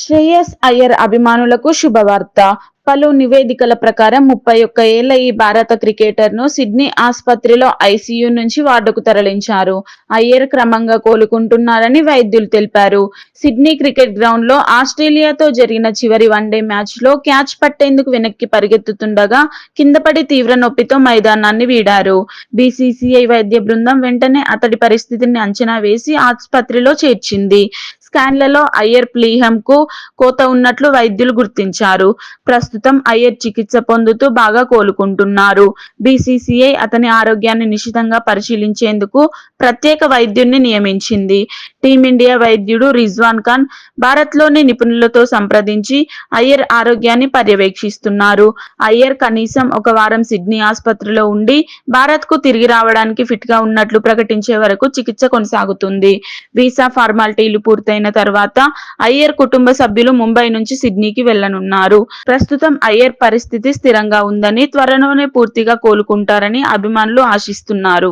శ్రేయస్ అయ్యర్ అభిమానులకు శుభవార్త. పలు నివేదికల ప్రకారం ముప్పై ఒక్క ఏళ్ళ ఈ భారత క్రికెటర్ను సిడ్నీ ఆసుపత్రిలో ఐసీయూ నుంచి వార్డుకు తరలించారు. అయ్యర్ క్రమంగా కోలుకుంటున్నారని వైద్యులు తెలిపారు. సిడ్నీ క్రికెట్ గ్రౌండ్లో ఆస్ట్రేలియాతో జరిగిన చివరి వన్డే మ్యాచ్లో క్యాచ్ పట్టేందుకు వెనక్కి పరిగెత్తుతుండగా కిందపడి తీవ్ర నొప్పితో మైదానాన్ని వీడారు. బీసీసీఐ వైద్య బృందం వెంటనే అతడి పరిస్థితిని అంచనా వేసి ఆసుపత్రిలో చేర్చింది. స్కాన్లలో అయ్యర్ ప్లీహం కు కోత ఉన్నట్లు వైద్యులు గుర్తించారు. ప్రస్తుతం అయ్యర్ చికిత్స పొందుతూ బాగా కోలుకుంటున్నారు. బీసీసీఐ అతని ఆరోగ్యాన్ని నిశితంగా పరిశీలించేందుకు ప్రత్యేక వైద్యుడిని నియమించింది. టీమిండియా వైద్యుడు రిజ్వాన్ ఖాన్ భారత్లోని నిపుణులతో సంప్రదించి అయ్యర్ ఆరోగ్యాన్ని పర్యవేక్షిస్తున్నారు. అయ్యర్ కనీసం ఒక వారం సిడ్నీ ఆసుపత్రిలో ఉండి భారత్కు తిరిగి రావడానికి ఫిట్గా ఉన్నట్లు ప్రకటించే వరకు చికిత్స కొనసాగుతుంది. వీసా ఫార్మాలిటీలు పూర్తయిన తర్వాత అయ్యర్ కుటుంబ సభ్యులు ముంబై నుంచి సిడ్నీకి వెళ్ళనున్నారు ప్రస్తుతం అయ్యర్ పరిస్థితి స్థిరంగా ఉందని త్వరలోనే పూర్తిగా కోలుకుంటారని అభిమానులు ఆశిస్తున్నారు.